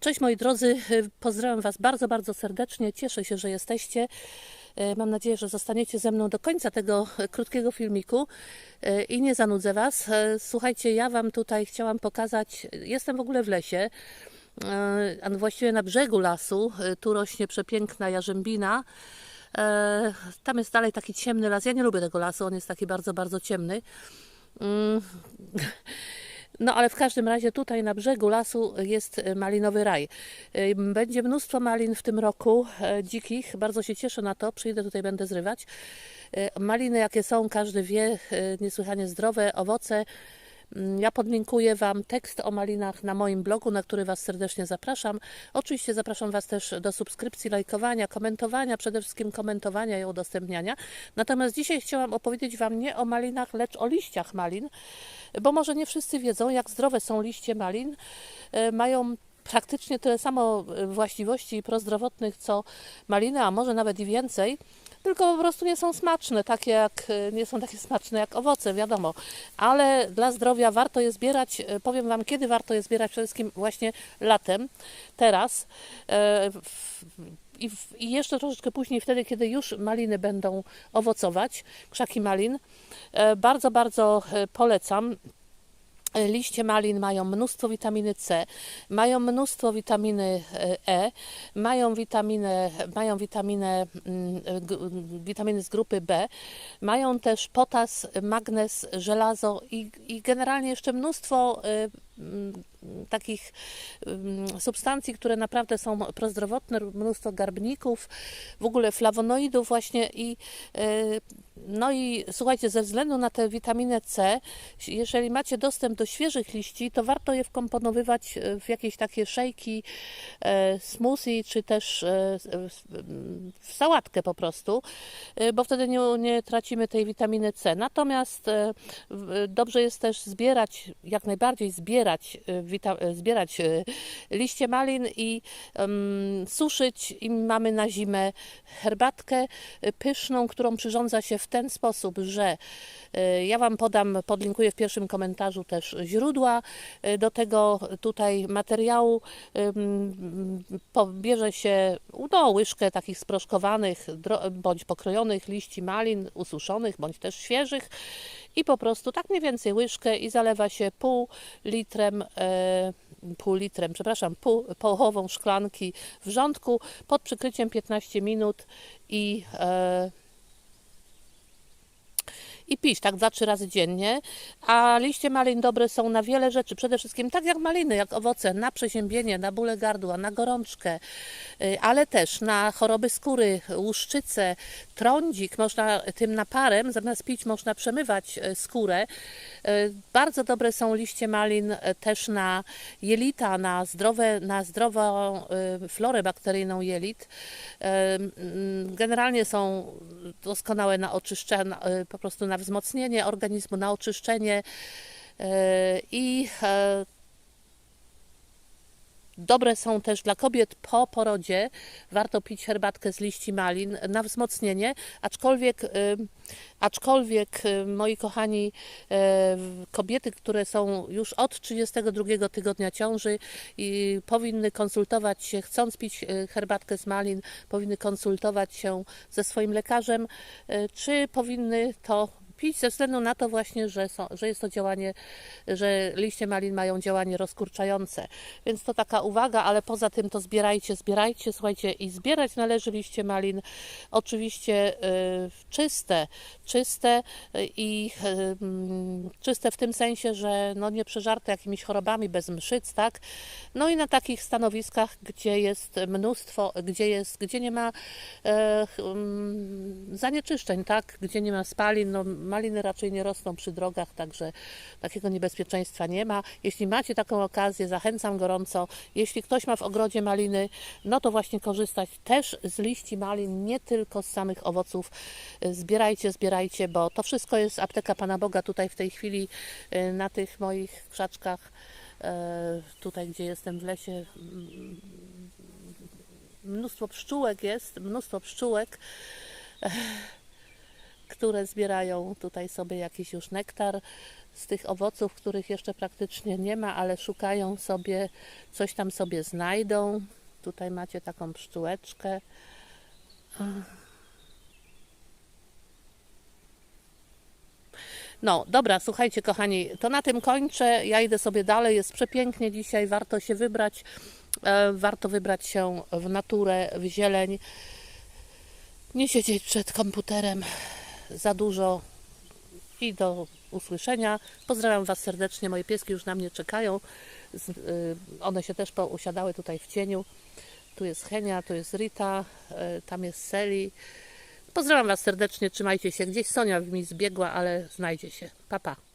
Cześć moi drodzy, pozdrawiam Was bardzo, bardzo serdecznie. Cieszę się, że jesteście. E, Mam nadzieję, że zostaniecie ze mną do końca tego e, krótkiego filmiku e, i nie zanudzę Was. Słuchajcie, ja Wam tutaj chciałam pokazać, jestem w ogóle w lesie, a właściwie na brzegu lasu. Tu rośnie przepiękna jarzębina. Tam jest dalej taki ciemny las. Ja nie lubię tego lasu, on jest taki bardzo, bardzo ciemny. No ale w każdym razie tutaj na brzegu lasu jest e, malinowy raj. E, Będzie mnóstwo malin w tym roku, e, dzikich. Bardzo się cieszę na to. Przyjdę tutaj, będę zrywać. Maliny jakie są, każdy wie, niesłychanie zdrowe, owoce. Mm, Ja podlinkuję Wam tekst o malinach na moim blogu, na który Was serdecznie zapraszam. Oczywiście zapraszam Was też do subskrypcji, lajkowania, komentowania, przede wszystkim komentowania i udostępniania. Natomiast dzisiaj chciałam opowiedzieć Wam nie o malinach, lecz o liściach malin, bo może nie wszyscy wiedzą, jak zdrowe są liście malin. E, Mają praktycznie tyle samo e, właściwości prozdrowotnych co maliny, a może nawet i więcej. Tylko po prostu nie są smaczne, takie jak, e, nie są takie smaczne jak owoce, wiadomo. Ale dla zdrowia warto je zbierać. E, Powiem Wam, kiedy warto je zbierać. Przede wszystkim właśnie latem, teraz. E, I, I jeszcze troszeczkę później, wtedy, kiedy już maliny będą owocować, krzaki malin. E, Bardzo, bardzo e, polecam. E, Liście malin mają mnóstwo witaminy C, mają mnóstwo witaminy E, mają witaminę, mają witaminę, mm, g- witaminy z grupy B, mają też potas, magnez, żelazo i, i generalnie jeszcze mnóstwo e, mm, takich mm, substancji, które naprawdę są prozdrowotne, mnóstwo garbników, w ogóle flawonoidów właśnie i e, no i słuchajcie, ze względu na tę witaminę C, jeżeli macie dostęp do świeżych liści, to warto je wkomponowywać e, w jakieś takie szejki, e, smoothie, czy też w sałatkę po prostu, bo wtedy nie, nie tracimy tej witaminy C. Natomiast dobrze jest też zbierać, jak najbardziej zbierać, e, wita, e, zbierać e, liście malin i em, suszyć i mamy na zimę herbatkę pyszną, którą przyrządza się w ten sposób, że ja Wam podam, podlinkuję w pierwszym komentarzu też źródła do tego tutaj materiału. Pobierze się no, łyżkę takich sproszkowanych bądź pokrojonych liści malin, ususzonych bądź też świeżych i po prostu tak mniej więcej łyżkę i zalewa się pół litrem, e, pół litrem, przepraszam, pół, połową szklanki wrzątku pod przykryciem 15 minut i e, i pić tak dwa, trzy razy dziennie. A liście malin dobre są na wiele rzeczy. Przede wszystkim tak jak maliny, jak owoce, na przeziębienie, na bóle gardła, na gorączkę, y, ale też na choroby skóry, łuszczycę, trądzik. Można tym naparem, zamiast pić, można przemywać y, skórę. Y, Bardzo dobre są liście malin też na jelita, na, zdrowe, na zdrową florę bakteryjną jelit. Generalnie są doskonałe na oczyszczenie, po prostu na wzmocnienie organizmu, na oczyszczenie y, i e, Dobre są też dla kobiet po porodzie. Warto pić herbatkę z liści malin na wzmocnienie, aczkolwiek, y, aczkolwiek moi kochani, e, kobiety, które są już od 32 tygodnia ciąży i powinny konsultować się, chcąc pić herbatkę z malin, powinny konsultować się ze swoim lekarzem, czy powinny to pić ze względu na to właśnie, że, są, że jest to działanie, że liście malin mają działanie rozkurczające. Więc to taka uwaga, ale poza tym to zbierajcie, zbierajcie, słuchajcie i zbierać należy liście malin oczywiście y, czyste, czyste i y, czyste w tym sensie, że no nie przeżarte jakimiś chorobami, bez mszyc, tak? No i na takich stanowiskach, gdzie jest mnóstwo, gdzie jest, gdzie nie ma e, mm, zanieczyszczeń, tak? Gdzie nie ma spalin, no maliny raczej nie rosną przy drogach, także takiego niebezpieczeństwa nie ma. Jeśli macie taką okazję, zachęcam gorąco. Jeśli ktoś ma w ogrodzie maliny, no to właśnie korzystać też z liści malin, nie tylko z samych owoców. Zbierajcie, zbierajcie, bo to wszystko jest apteka Pana Boga tutaj w tej chwili e, na tych moich krzaczkach. e, Tutaj, gdzie jestem w lesie, mnóstwo pszczółek jest, mnóstwo pszczółek, które zbierają tutaj sobie jakiś już nektar z tych owoców, których jeszcze praktycznie nie ma, ale szukają sobie, coś tam sobie znajdą. Tutaj macie taką pszczółeczkę. No, dobra, słuchajcie, kochani, to na tym kończę. Ja idę sobie dalej. Jest przepięknie dzisiaj, warto się wybrać. E, warto wybrać się w naturę, w zieleń. Nie siedzieć przed komputerem za dużo. I do usłyszenia. Pozdrawiam Was serdecznie. Moje pieski już na mnie czekają. Y, one się też usiadały tutaj w cieniu. Tu jest Henia, tu jest Rita, y, tam jest Seli. Pozdrawiam Was serdecznie, trzymajcie się. Gdzieś Sonia mi zbiegła, ale znajdzie się. Pa, pa.